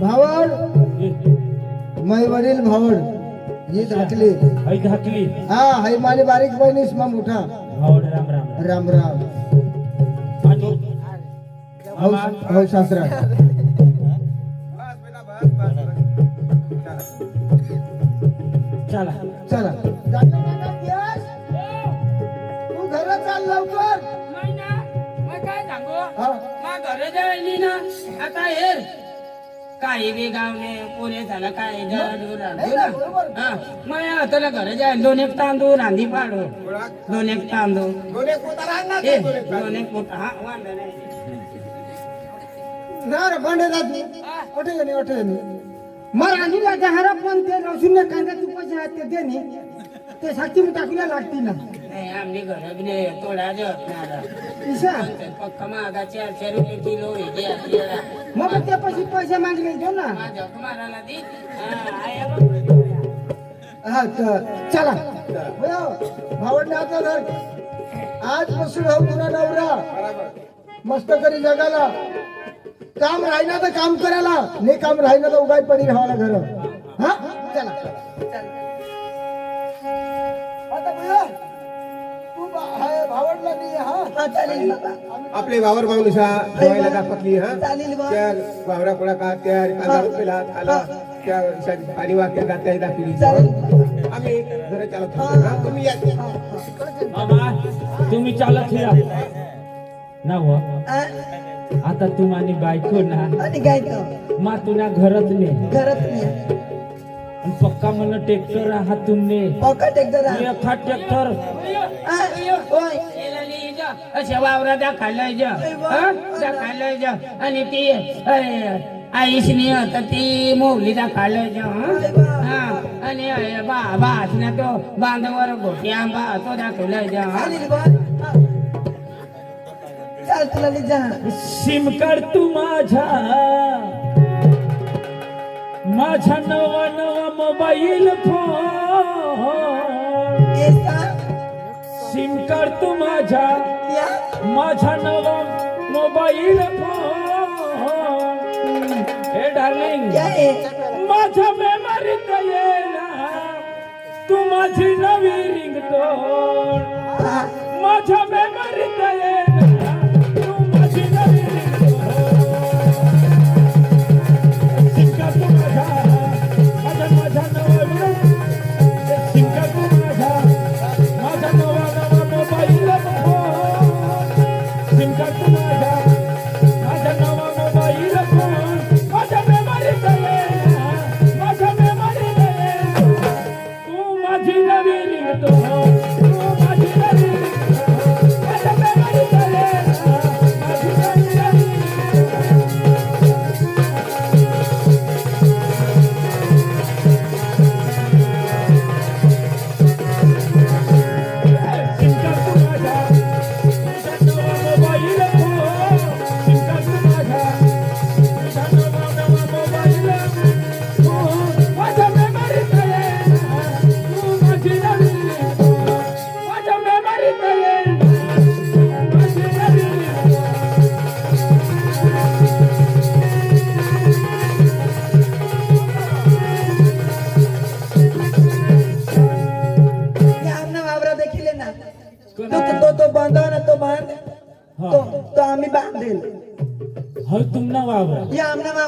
भावड? मै वडील भावड. ही धाकली. आई धाकली. हा हाय माझी बारीक बहिणीस मग मोठा. भावड राम राम. राम राम. हो सासरा चला. चला. तू घरात चाल लवकर. काय सांगू? हा ना आता हे काही बी गावले पुरे झालं काय हा मग आता घर जाय. दोन एक तांदूळ रांधी पाडू दोन एक तांदूळ. दोन एक पोट हा वांधा नाही. भांडे जात नाही. ओठे नाही ओठे नाही. मग आणि लागा हरा पण ते रसून कांदा तू पैसे आहेत ते दे ते साक्षी टाकूया लागती ना. नाही, नाही तोडा पक्का मागा चारशे रुपये किलो आहे जे आपल्याला मग ते पैसे मागले घेऊ ना. माझ्या कुमाराला दे. हा, चला. हो, भावंडे आता धर. आज बसून हो तुला नवरा. मस्त करी जगाला. काम राहिना तर काम करायला. नाही काम राहिना तर उगाय पडी राहायला घर. हा? चला. आता हा. चालेल बाबा. आपले वावर माणूसा जेवायला दाखवतली हा. चालेल बा. त्या वावरा कोणा का त्या कांदा रुपयाला आला त्या पाणी वाक्य दाखवली चालेल. आम्ही घरी चालत होतो. हा, तुम्ही या. मामा तुम्ही चालत या. ना हो. आ, आता तुम्हाला बायको ना आणि काय तो मा तुला घरात ने घरात नाही पक्का मला ट्रॅक्टर आहात तुमने पॉकेट एक जरा एखा ट्रॅक्टर जा. अशा वावरा दाखवलंय जा. हा? दाखवलंय जा. आणि ती अरे, आईशनी होत ती मोवली दाखवलंय जा हा? हा. आणि अरे, बा बास ना तो बांधावर घोटी आंबा तो दाखवलाय जा सिम कार्ड तू माझ्या माझा नवा नवा मोबाईल फोन सिम कार्ड तू माझ्या या. माझा नवा मोबाईल फोन हे डार्लिंग माझ्या मेमरीत येला तू माझी नवी रिंगटोन. माझ्या मेमरीत येला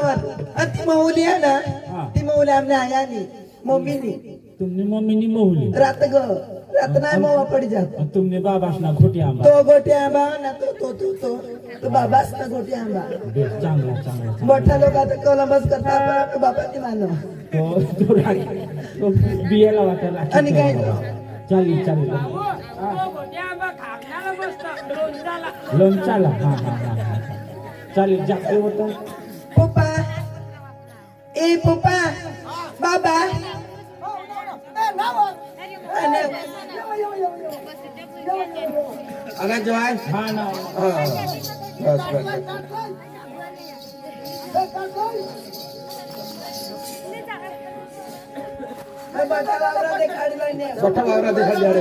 वावर या आमना वावर आणि ती महुली आहे ना. ती महुली आमने आयानी मम्मीनी. तुमने मम्मीनी मोहली रात ग रात नाही मोवा पडी जात. तुमने बाबासना खोटी आंबा. तो गोटी आंबा ना तो तो तो तो तो बाबाच ना गोटी आंबा चांगला चांगला. मोठ्या लोक आता कोलंबस करतात पण आपल्या बापाची मानव तो तो बियाला वाटायला आणि काय? चालेल चालेल. लोणचाला हा हा हा हा. चालेल जाते होतं ए पप्पा बाबा आणि अगं जवाय हा ना हा बस बस बटा बाबा देखाडलं नाही मोठा वावरा देखा जाडे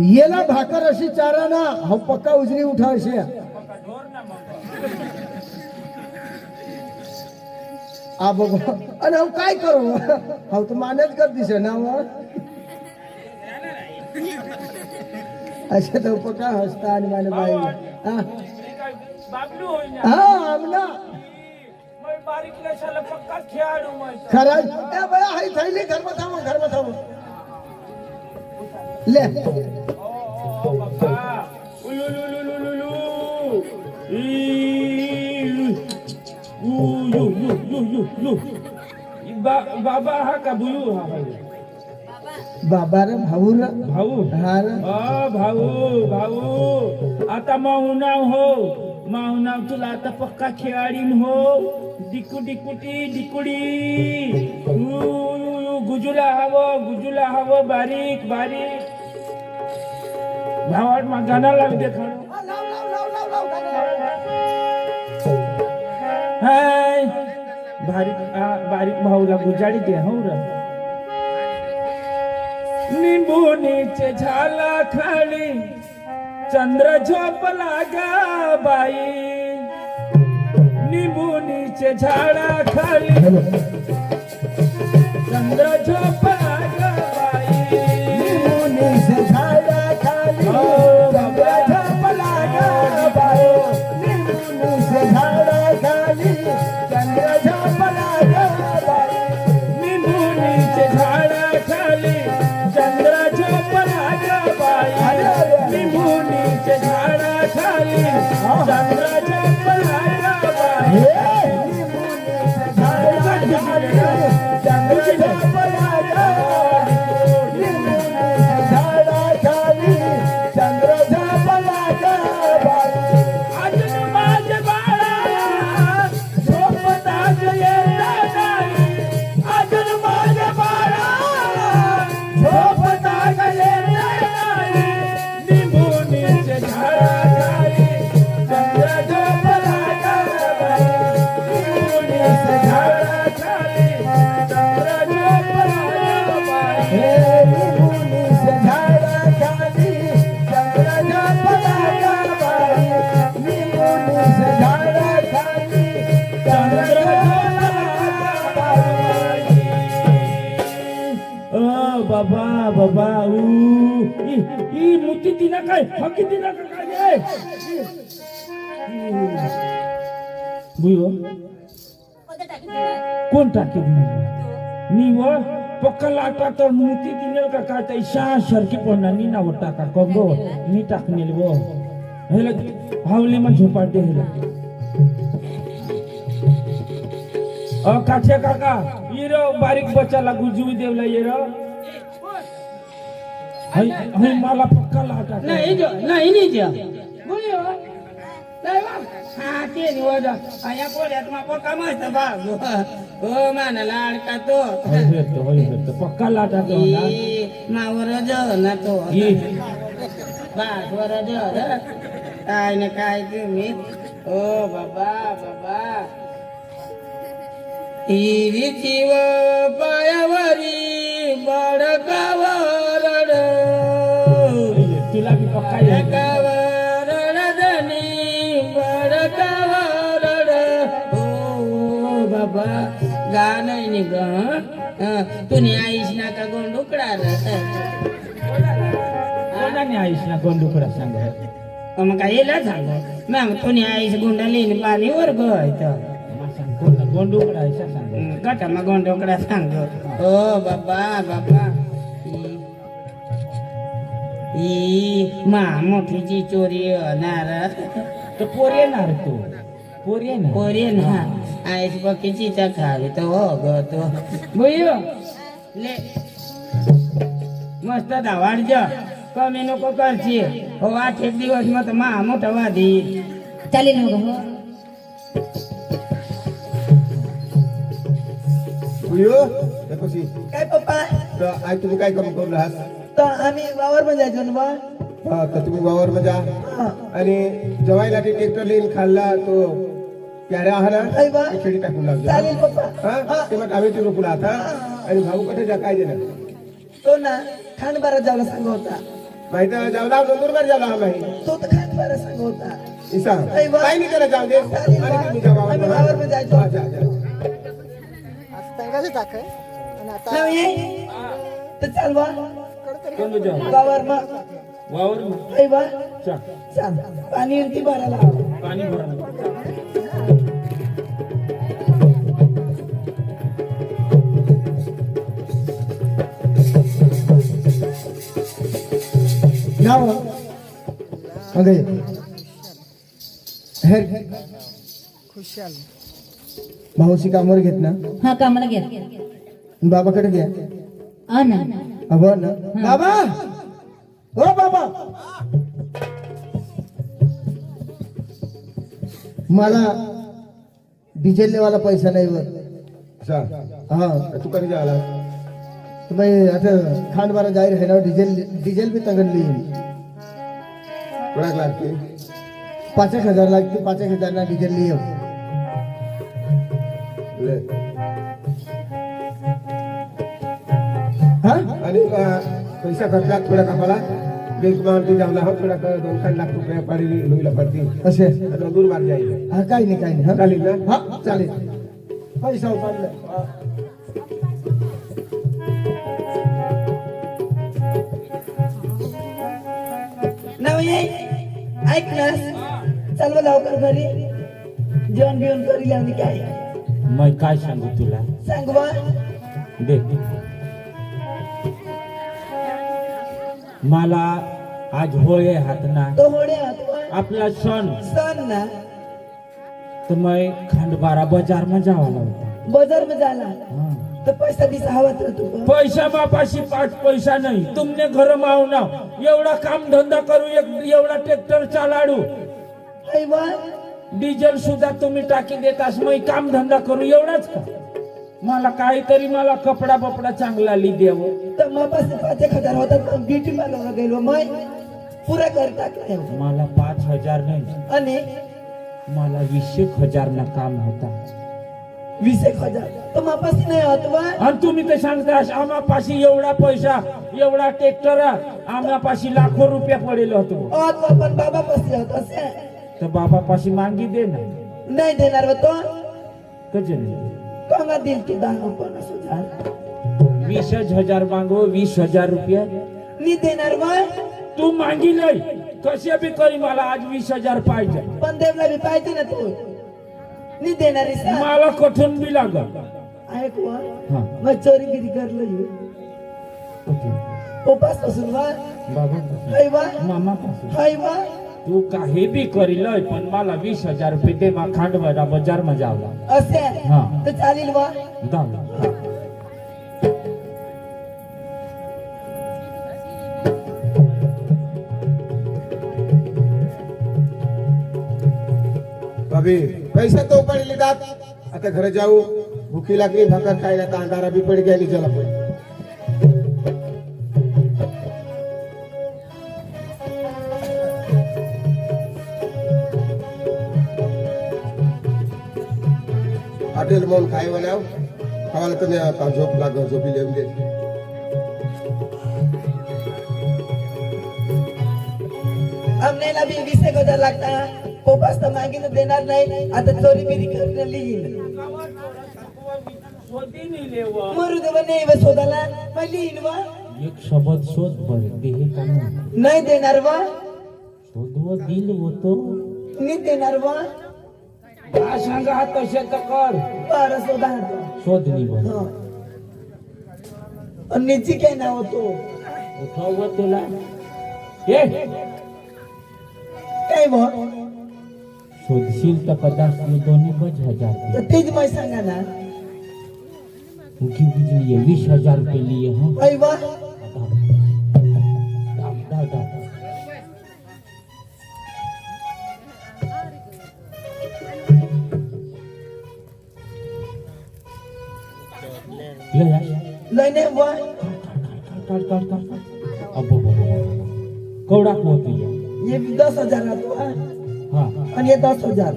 येला भाकर अशी चारा ना हा पक्का उजरी उठा अशी आ बघू आणि हम काय करू हा तू मानच कर दिसे ना मग असे तर पक्का हसता आणि माने बाई हा बाबलू होईना हा आमना मग बारीक लशाला पक्का खेळाडू मग खरा ए बया हाय थैली घर में बाबा बा- बाबा हा का बुलू हा बाबा रे भाऊ रे भाऊ हा रे अ भाऊ भाऊ आता माहुनाव हो माहुनाव तुला आता पक्का खेळाडीन हो डिकू डिकुटी डिकुडी ऊ, गुजुला हवं गुजुला हवं बारीक बारीक. भावात मग गाणं लागते खरं. हाय. बारीक आ, बारीक भाऊला गुजाडी दे हो रा. निंबुनीचे झाला खाली. चंद्र झोपला गा बाई. निंबुनीचे झाडा खाली. चंद्र किती मुती दिना काय हकी दिना का काय बुयो. कोण टाकी नी व पक्का लाटा तर मुती दिनेल का काय तर शा शरकी पडना नी ना वटा का कंगो नी टाकनेल वो हेला हावले मग झोपाट दे हेला. अ काठे काका येर बारीक बच्चाला गुजवी देवला येर मला કલાટા ના એ જો ના એની જ બોલ્યો? સાચી જોજો અહીંયા કોઈ હાથમાં પક્કા મસ્ત ભાગો. ઓ માને લાડકા તો. પક્કા લાટા તો માવો રજો ના તો બાસ વરજો કાઈ બાબા બાબા. ઈ રીચીવ गाणं नि ग तुनी आईश नाका गोंडुकडा कोणा का नाही आईस ना गोंडुकडा सांग मग काय येला सांग. मग कोणी आईस गुंडा लिहिन पाणी वर गयत गोंडुकडा सांग गटा मग गोंडोकडा सांग. ओ बाबा बाबा. मा मोठीची चोरी होणार तर पोर येणार तू पोर येणार पोरी ना आईस बकीची खावी तो हो ग तो ले मस्त धावाड कमी नको करची हो आठ एक दिवस मग मा मोठा वादी चालेल ना गं, हो. कशी काय पप्पा तर आई तुम्ही काय कमी करू आहात तर आम्ही वावर मध्ये जायचो ना बा. हा तर तुम्ही वावर मध्ये हा. आणि जवायला ते ट्रॅक्टर लिहिन खाल्ला तो आई बा. खेडी टाकून लागला चालेल पप्पा. हा ते मग आम्ही ते रोखला आता. आणि भाऊ कुठे जा काय दिलं तो ना खांडबारा जायला सांग होता. माहिती जावला नंदुरबार जावला हा माहिती तो तर खांडबारा सांग होता. इसा आई बा. काही नाही त्याला जाऊ दे. चालेल आणि बा. तुम्ही जा वावरात. आम्ही वावरात जायचो. हा, जा, जा. नाव ये. तर चाल बा. कोण जा वावर मग वावर आई बा चा. चाल. पाणी ती भरायला. पाणी भरा नाव अगे हेर. मावशी कामावर घेत ना? हा कामाला घ्या. बाबाकडे घ्या. ना. अबो ना बाबा! हो बाबा! मला डिझेल वाला पैसा नाही वर. अच्छा. हा. तू कधी जायला तर बाई आता खांड बारा जाहीर आहे ना डिझेल डिझेल बी तंगडली कोणाक लागते? पाच एक हजार लागते पाच एक हजार ना डिझेल लिह. हा? आणि पैसा खर्चा थोडा कापाला. बेसमावरती जावला हा थोडा क- दोन तीन लाख रुपये पाडी लोईला पडतील असे? नंदुरबार जाईल हा काही नाही काही नाही हा? चालेल ना? हा चालेल. पैसा ऐक ना चाल लवकर घरी. जेवण बिवण करी आणि काय? मग काय सांगू तुला? सांग बा. दे. मला आज होळे हात ना. तो हात आपला सण. सण ना. तर मग खंडबारा बाजार में जावाला होता बाजार में जाला. तर पैसा दिसा हवा तर तू. पैसा बापाशी पाच पैसा नाही. तुमने घर मावना एवढा काम धंदा करू एक एवढा ट्रॅक्टर चालाडू. डिझेल सुद्धा तुम्ही टाकी देतास मग काम धंदा करू. एवढाच का? मला काहीतरी मला कपडा बपडा चांगला ली देव तर मग पाच पाच एक हजार होता तर ब्युटी पार्लरला गेलो मग पुरा कर टाकला मला पाच हजार नाही. आणि? मला वीस एक हजार ना काम होता. वीस एक हजार. तर मापासी नाही होत बा आणि तुम्ही तर सांगतास आम्हापाशी एवढा पैसा एवढा ट्रॅक्टर आम्हापाशी लाखो रुपया पडेल होतो. होत बा पण बाबा पासी होत असे. तर बाबापाशी मागी दे ना. नाही देणार बा तो कसे नाही? कंगा दिल की दहा पन्नास हजार वीस हजार मागो वीस हजार रुपया. नी देणार बा तू मागी नाही कसे बी करी मला आज वीस हजार पाहिजे. पण देवला बी पाहिजे ना तू. नी देणार मला कठून बी लागल. ऐक हा. मग चोरी गिरी करलं. उपासपासून बाबा हाय बा मामा पासून हाय बा तू काही बी करी लय पण मला वीस हजार रुपये दे मा खांडवाडा बाजारमध्ये आवला असे हा. तर चालेल बा दाव भाभी पैसा तो पडले जात आता घर जाऊ भुकी लागली भाकर खायला तांदारा बी पड गेली चला पण हॉटेल म्हणून खाय म्हणाव? खावाला तर नाही झोप लाग झोपी दे आमनेला बी वीस एक हजार लागता उपास तर मागिन देणार नाही. आता चोरी बिरी करून लिहीन मरू देवा नाही बा शोधाला मग लिहीन बा एक शब्द शोध बर देहे कानून नाही देणार वा. शोधव दिल होतो. नाही देणार वा. का सांगा हा तसे तर कर. बरं शोधा हा. आणि निची काय नाव होतो तुला. काय बा शोधशील तर मी दोन्ही बज हजार. तर तेच मला सांगा ना. उगी उगी ये वीस हजार रुपये लिए हं? आई वा. दाम दाम दाम ये दस हजार हा. हा। आणि हे दस हजार।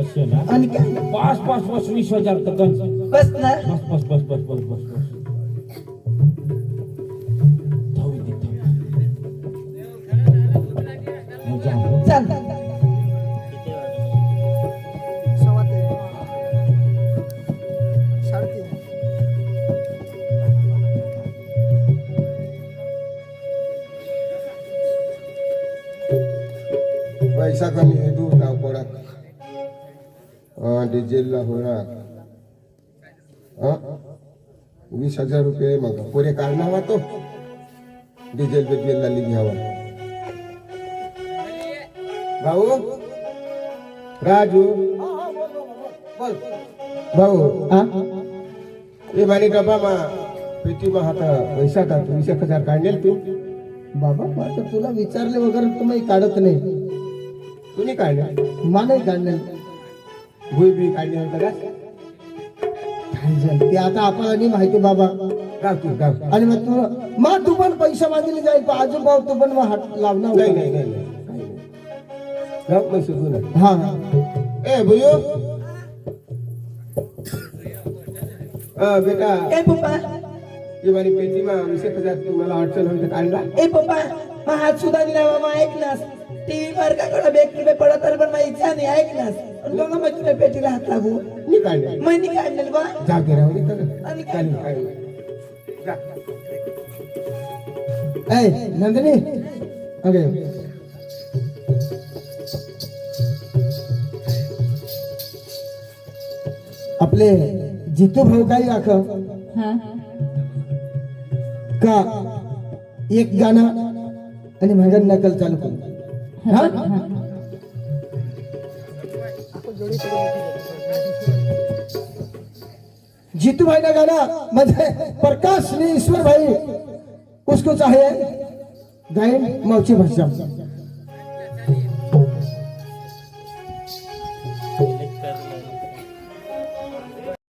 असे ना। आणि काय? पाच पाच पाच वीस हजार तर गंज। बस ना। बस बस बस बस बस बस बस। धावी दे धावी ᱮᱥᱟ ᱠᱟᱹᱢᱤ ᱦᱤᱫᱩ ᱛᱟᱯᱚᱲᱟ डिझेल ला होणार वीस हजार रुपये मग पुरे कारणावा तो डिझेल पेट्रोल ला घ्यावा भाऊ राजू भाऊ ए बाणी डबा मा पेटी मा हाता पैसा टाक वीस एक हजार काढले तू बाबा आता तुला विचारले वगैरे तुम्ही काढत नाही कुणी काढलं? मानही काढलं भुईबी काढल्यानंतर ते आता आपल्याला माहिती बाबा. आणि मग तू मग तू पण पैसा मागितले जाईल आजोबा तू पण मग हात लावणार नाही नाही नाही पैसे तुला हा. ए भुयो बेटा. ए पप्पा. ये वाली पेटी मा वीस हजार तुम्हाला अडचण होईल काढला ए पप्पा. मग हात सुद्धा दिला बाबा ऐक ना. टीव्ही वर का कडा बेक रुपये पडत तर पण माझी इच्छा नाही ऐकलास आणि बघा मग तुला पेटीला हात लागू. નહીં काढले महिनी काढलेलं बा. जागे राहू आणि काय? जा. ए नंदिनी. अगे आपले जितू भाऊ काही आख हा. का? एक गाणं आणि माझ्या नकल चालू करू. जीतू भाई का गाना म्हणजे प्रकाश ने ईश्वर भाई उसको चाहे गायन मौची भाषा